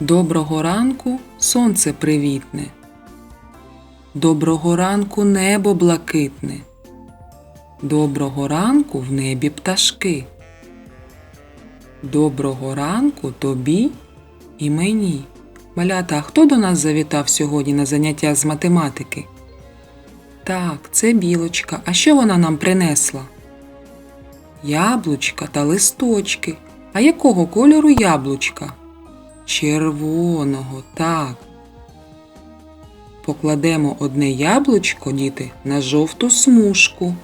Доброго ранку сонце привітне. Доброго ранку небо блакитне. Доброго ранку в небі пташки. Доброго ранку тобі і мені. Малята, а хто до нас завітав сьогодні на заняття з математики? Так, це білочка. А що вона нам принесла? Яблучка та листочки. А якого кольору яблучка? Червоного, так. Покладемо одне яблучко, діти, на жовту смужку,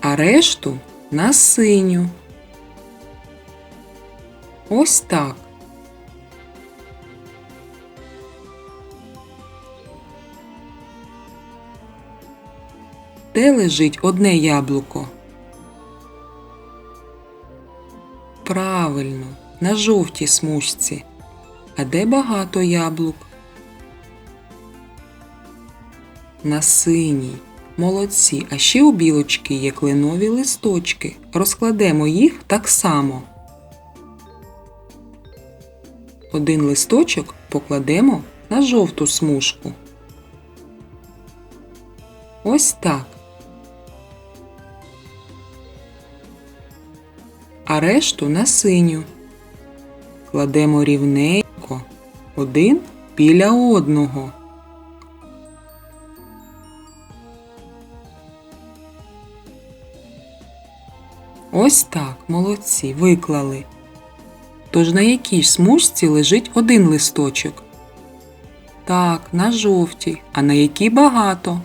а решту на синю. Ось так. Де лежить одне яблуко? Правильно, на жовтій смужці. А де багато яблук? На синій. Молодці. А ще у білочки є кленові листочки. Розкладемо їх так само. Один листочок покладемо на жовту смужку. Ось так. А решту на синю. Кладемо рівненько один біля одного. Ось так, молодці, виклали. Тож на якій смужці лежить один листочок? Так, на жовтій, а на якій багато?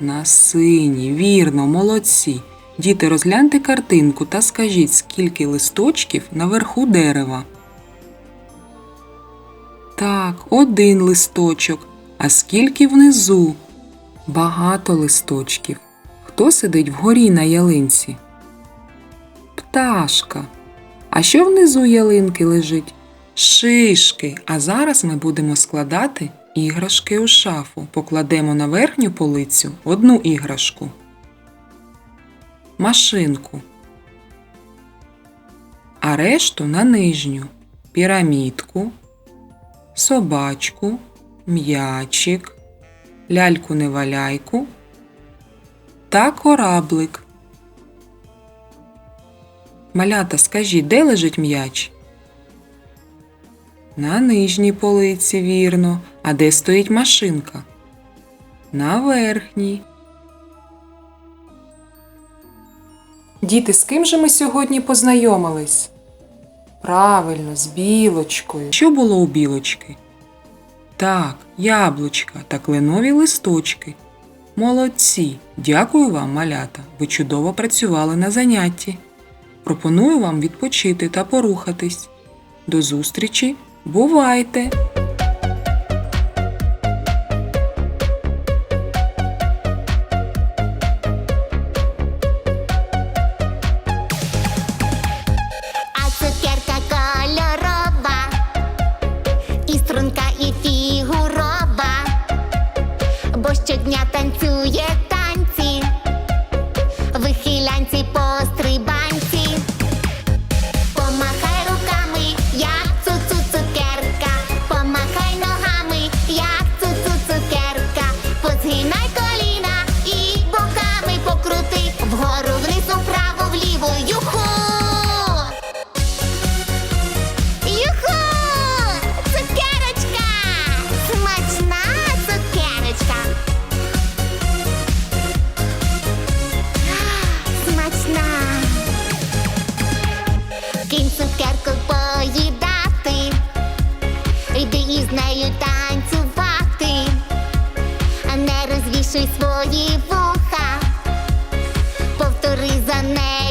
На синій, вірно, молодці. Діти, розгляньте картинку та скажіть, скільки листочків наверху дерева. Так, один листочок. А скільки внизу? Багато листочків. Хто сидить вгорі на ялинці? Пташка. А що внизу ялинки лежить? Шишки. А зараз ми будемо складати іграшки у шафу. Покладемо на верхню полицю одну іграшку машинку, а решту на нижню пірамідку, собачку, м'ячик, ляльку-неваляйку та кораблик. Малята, скажіть, де лежить м'яч? На нижній полиці, вірно. А де стоїть машинка? На верхній. Діти, з ким же ми сьогодні познайомились? Правильно, з білочкою. Що було у білочки? Так, яблучка та кленові листочки. Молодці! Дякую вам, малята! Ви чудово працювали на занятті. Пропоную вам відпочити та порухатись. До зустрічі! Бувайте! Танцює танці, вихилянці пострибанці. Кинь цукерку поїдати, йди із нею танцювати, а не розвішуй свої вуха, повтори за нею.